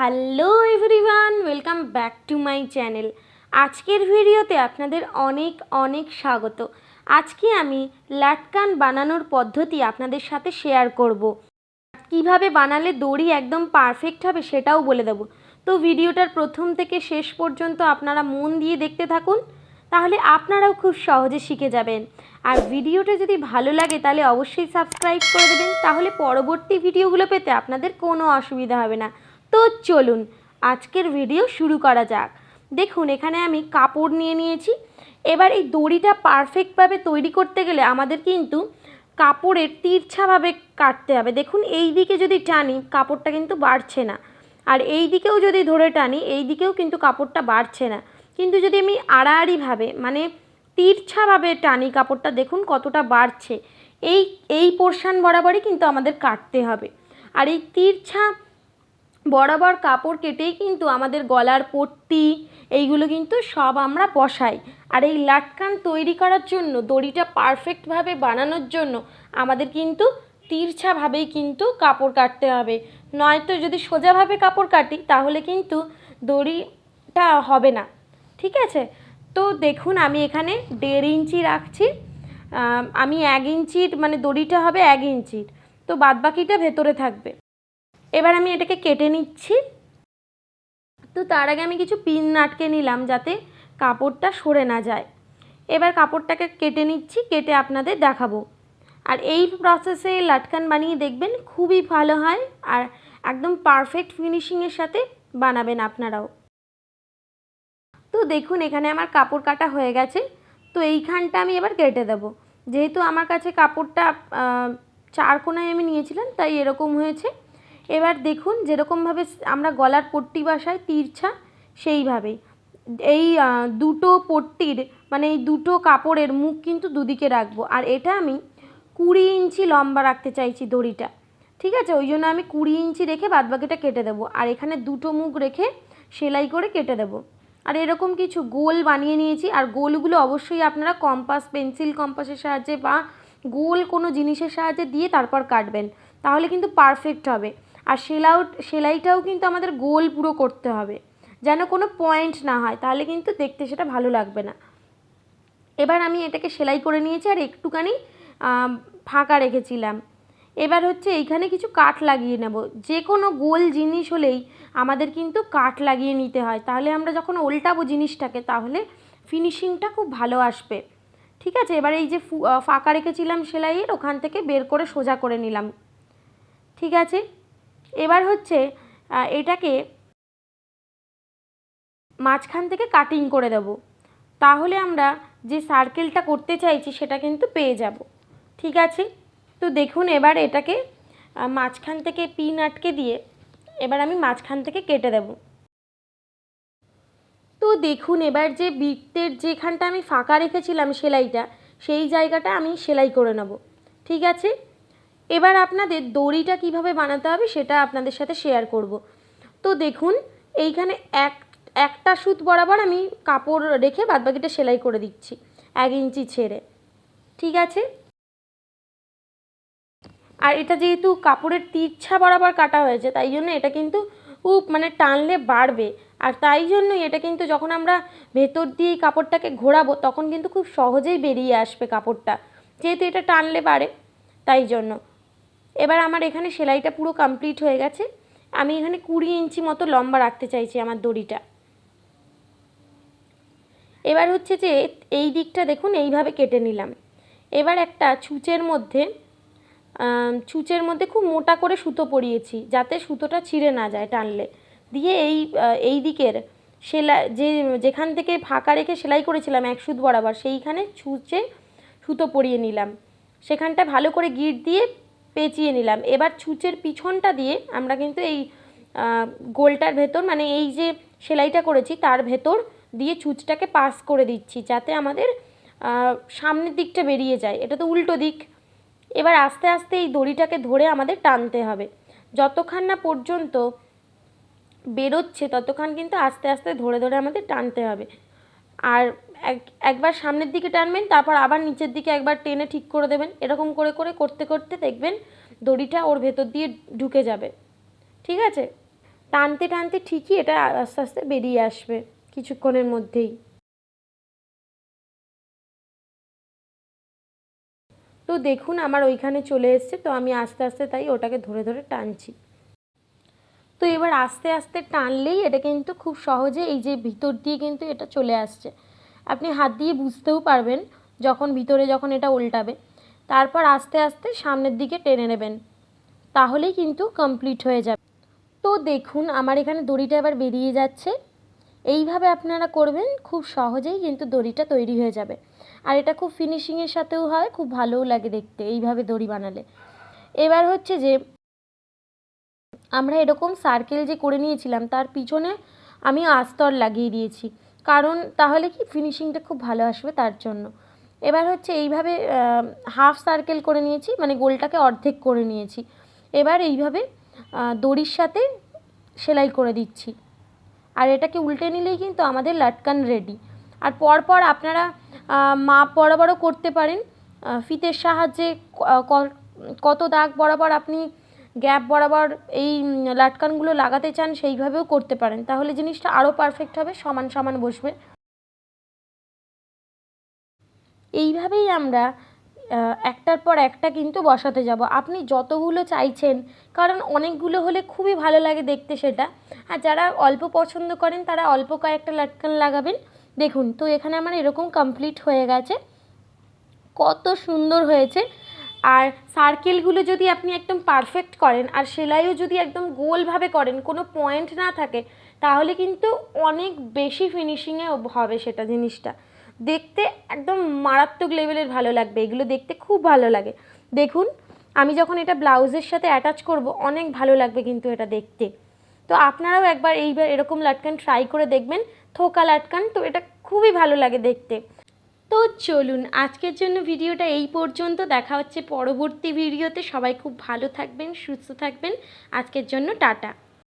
Hello everyone, welcome back to my channel. আজকের ভিডিওতে আপনাদের অনেক অনেক স্বাগত। আজকে আমি লাটকান বানানোর পদ্ধতি আপনাদের সাথে শেয়ার করব। কীভাবে বানালে দড়ি একদম পারফেক্ট হবে সেটাও বলে দেবো। তো ভিডিওটার প্রথম থেকে শেষ পর্যন্ত আপনারা মন দিয়ে দেখতে থাকুন, তাহলে আপনারাও খুব সহজে শিখে যাবেন। আর ভিডিওটা যদি ভালো লাগে, তাহলে অবশ্যই সাবস্ক্রাইব করে দেবেন, তাহলে পরবর্তী ভিডিওগুলো পেতে আপনাদের কোনো অসুবিধা হবে না। তো চলুন, আজকের ভিডিও শুরু করা যাক। দেখুন, এখানে আমি কাপড় নিয়ে নিয়েছি। এবার এই দড়িটা পারফেক্টভাবে তৈরি করতে গেলে আমাদের কিন্তু কাপড়ের তিরছাভাবে কাটতে হবে। দেখুন, এই দিকে যদি টানি, কাপড়টা কিন্তু বাড়ছে না। আর এই দিকেও যদি ধরে টানি, এই দিকেও কিন্তু কাপড়টা বাড়ছে না। কিন্তু যদি আমি আড়াআড়িভাবে মানে তিরছাভাবে টানি কাপড়টা, দেখুন কতটা বাড়ছে। এই এই পোর্শান বরাবরই কিন্তু আমাদের কাটতে হবে। আর এই তিরছা বরাবর কাপড় কেটেই কিন্তু আমাদের গলার পট্টি, এইগুলো কিন্তু সব আমরা বসাই। আর এই লাটকান তৈরি করার জন্য, দড়িটা পারফেক্টভাবে বানানোর জন্য আমাদের কিন্তু তিরছাভাবেই কিন্তু কাপড় কাটতে হবে। নয়তো যদি সোজাভাবে কাপড় কাটি, তাহলে কিন্তু দড়িটা হবে না। ঠিক আছে? তো দেখুন, আমি এখানে দেড় ইঞ্চি রাখছি। আমি এক ইঞ্চির মানে দড়িটা হবে এক ইঞ্চির। তো বাদবাকিটা ভেতরে থাকবে। এবার আমি এটাকে কেটে নিচ্ছি। তো তার আগে আমি কিছু পিন আটকে নিলাম যাতে কাপড়টা সরে না যায়। এবার কাপড়টাকে কেটে নিচ্ছি, কেটে আপনাদের দেখাবো। আর এই প্রসেসে লাটকান বানিয়ে দেখবেন খুবই ভালো হয় আর একদম পারফেক্ট ফিনিশিংয়ের সাথে বানাবেন আপনারাও। তো দেখুন এখানে আমার কাপড় কাটা হয়ে গেছে। তো এইখানটা আমি এবার কেটে দেবো। যেহেতু আমার কাছে কাপড়টা চার কোনায় আমি নিয়েছিলাম, তাই এরকম হয়েছে। এবার দেখুন যেরকমভাবে আমরা গলার পট্টি বাসায় তিরছা সেইভাবেই এই দুটো পট্টির মানে এই দুটো কাপড়ের মুখ কিন্তু দুদিকে রাখব। আর এটা আমি কুড়ি ইঞ্চি লম্বা রাখতে চাইছি দড়িটা, ঠিক আছে? ওই জন্য আমি কুড়ি ইঞ্চি রেখে বাদবাকিটা কেটে দেবো। আর এখানে দুটো মুখ রেখে সেলাই করে কেটে দেবো। আর এরকম কিছু গোল বানিয়ে নিয়েছি। আর গোলগুলো অবশ্যই আপনারা কম্পাস, পেন্সিল কম্পাসের সাহায্যে বা গোল কোনো জিনিসের সাহায্যে দিয়ে তারপর কাটবেন। তাহলে কিন্তু পারফেক্ট হবে। আর সেলাউ সেলাইটাও কিন্তু আমাদের গোল পুরো করতে হবে। যেন কোনো পয়েন্ট না হয়, তাহলে কিন্তু দেখতে সেটা ভালো লাগবে না। এবার আমি এটাকে সেলাই করে নিয়েছি আর একটুখানি ফাঁকা রেখেছিলাম। এবার হচ্ছে এইখানে কিছু কাঠ লাগিয়ে নেব। যে কোনো গোল জিনিস হলেই আমাদের কিন্তু কাঠ লাগিয়ে নিতে হয়। তাহলে আমরা যখন উল্টাবো জিনিসটাকে, তাহলে ফিনিশিংটা খুব ভালো আসবে। ঠিক আছে? এবার এই যে ফাঁকা রেখেছিলাম সেলাইয়ের, ওখান থেকে বের করে সোজা করে নিলাম। ঠিক আছে? এবার হচ্ছে এটাকে মাঝখান থেকে কাটিং করে দেব। তাহলে আমরা যে সার্কেলটা করতে চাইছি, সেটা কিন্তু পেয়ে যাব। ঠিক আছে? তো দেখুন এবার এটাকে মাঝখান থেকে পিন আটকে দিয়ে এবার আমি মাঝখান থেকে কেটে দেব। তো দেখুন এবার যে বৃত্তের যেখানটা আমি ফাঁকা রেখেছিলাম সেলাইটা, সেই জায়গাটা আমি সেলাই করে নেব। ঠিক আছে? এবার আপনাদের দড়িটা কীভাবে বানাতে হবে সেটা আপনাদের সাথে শেয়ার করব। তো দেখুন, এইখানে এক, একটা সুত বরাবর আমি কাপড় রেখে বাদবাকিটা সেলাই করে দিচ্ছি, এক ইঞ্চি ছেড়ে। ঠিক আছে? আর এটা যেহেতু কাপড়ের তিরছা বরাবর কাটা হয়েছে, তাই জন্য এটা কিন্তু খুব মানে টানলে বাড়বে। আর তাই জন্যই এটা কিন্তু যখন আমরা ভেতর দিয়ে কাপড়টাকে ঘোরাবো, তখন কিন্তু খুব সহজেই বেরিয়ে আসবে কাপড়টা। যেহেতু এটা টানলে বাড়ে, তাই জন্য। এবার আমার এখানে সেলাইটা পুরো কমপ্লিট হয়ে গেছে। আমি এখানে কুড়ি ইঞ্চি মতো লম্বা রাখতে চাইছি আমার দড়িটা। এবার হচ্ছে যে এই দিকটা দেখুন, এইভাবে কেটে নিলাম। এবার একটা ছুঁচের মধ্যে ছুঁচের মধ্যে খুব মোটা করে সুতো পরিয়েছি, যাতে সুতোটা ছিঁড়ে না যায় টানলে। দিয়ে এই এই দিকের সেলাই যে, যেখান থেকে ফাঁকা রেখে সেলাই করেছিলাম এক সুত বরাবর, সেইখানে ছুঁচে সুতো পরিয়ে নিলাম। সেখানটা ভালো করে গিট দিয়ে পেঁচিয়ে নিলাম। এবার ছুঁচের পিছনটা দিয়ে আমরা কিন্তু এই গোলটার ভেতর মানে এই যে সেলাইটা করেছি, তার ভেতর দিয়ে ছুঁচটাকে পাস করে দিচ্ছি যাতে আমাদের সামনের দিকটা বেরিয়ে যায়। এটা তো উল্টো দিক। এবার আস্তে আস্তে এই দড়িটাকে ধরে আমাদের টানতে হবে। যতক্ষণ না পর্যন্ত বেরোচ্ছে, ততক্ষণ কিন্তু আস্তে আস্তে ধরে ধরে আমাদের টানতে হবে। আর এক, একবার সামনের দিকে টানবেন, তারপর আবার নিচের দিকে একবার টেনে ঠিক করে দেবেন। এরকম করে করে, করতে করতে দেখবেন দড়িটা ওর ভেতর দিয়ে ঢুকে যাবে। ঠিক আছে? টানতে টানতে ঠিকই এটা আস্তে আস্তে বেরিয়ে আসবে কিছুক্ষণের মধ্যেই। তো দেখুন, আমার ওইখানে চলে এসছে, তো আমি আস্তে আস্তে তাই ওটাকে ধরে ধরে টানছি। তো এবার আস্তে আস্তে টানলেই এটা কিন্তু খুব সহজে এই যে ভিতর দিয়ে কিন্তু এটা চলে আসছে। আপনি হাত দিয়ে বুঝতেও পারবেন যখন ভিতরে যখন এটা উল্টাবে। তারপর আস্তে আস্তে সামনের দিকে টেনে নেবেন। তাহলেই কিন্তু কমপ্লিট হয়ে যাবে। তো দেখুন, আমার এখানে দড়িটা এবার বেরিয়ে যাচ্ছে। এইভাবে আপনারা করবেন, খুব সহজেই কিন্তু দড়িটা তৈরি হয়ে যাবে। আর এটা খুব ফিনিশিংয়ের সাথেও হয়, খুব ভালোও লাগে দেখতে এইভাবে দড়ি বানালে। এবার হচ্ছে যে আমরা এরকম সার্কেল যে করে নিয়েছিলাম, তার পিছনে আমি আস্তর লাগিয়ে দিয়েছি। কারণ তাহলে কি ফিনিশিংটা খুব ভালো আসবে তার জন্য। এবার হচ্ছে এইভাবে হাফ সার্কেল করে নিয়েছি মানে গোলটাকে অর্ধেক করে নিয়েছি। এবার এইভাবে দড়ির সাথে সেলাই করে দিচ্ছি। আর এটাকে উল্টে নিলেই কিন্তু আমাদের লাটকান রেডি আর পরপর আপনারা মাপ বরাবরও করতে পারেন। ফিতের সাহায্যে কত দাগ বরাবর আপনি গ্যাপ বরাবর এই লাটকানগুলো লাগাতে চান, সেইভাবেও করতে পারেন। তাহলে জিনিসটা আরও পারফেক্ট হবে, সমান সমান বসবে। এইভাবেই আমরা একটার পর একটা কিন্তু বসাতে যাব। আপনি যতগুলো চাইছেন, কারণ অনেকগুলো হলে খুবই ভালো লাগে দেখতে সেটা। আর যারা অল্প পছন্দ করেন, তারা অল্প কয়েকটা লাটকান লাগাবেন। দেখুন, তো এখানে আমার এরকম কমপ্লিট হয়ে গেছে। কত সুন্দর হয়েছে। আর সার্কেলগুলো যদি আপনি একদম পারফেক্ট করেন, আর সেলাইও যদি একদম গোলভাবে করেন, কোনো পয়েন্ট না থাকে, তাহলে কিন্তু অনেক বেশি ফিনিশিংয়ে হবে সেটা জিনিসটা। দেখতে একদম মারাত্মক লেভেলের ভালো লাগবে, এগুলো দেখতে খুব ভালো লাগে। দেখুন, আমি যখন এটা ব্লাউজের সাথে অ্যাটাচ করব, অনেক ভালো লাগবে কিন্তু এটা দেখতে। তো আপনারাও একবার এইবার এরকম লাটকান ট্রাই করে দেখবেন, থোকা লাটকান, তো এটা খুবই ভালো লাগে দেখতে। তো চলুন, আজকের জন্য ভিডিওটা এই পর্যন্ত। দেখা হচ্ছে পরবর্তী ভিডিওতে। সবাই খুব ভালো থাকবেন, সুস্থ থাকবেন। আজকের জন্য টাটা।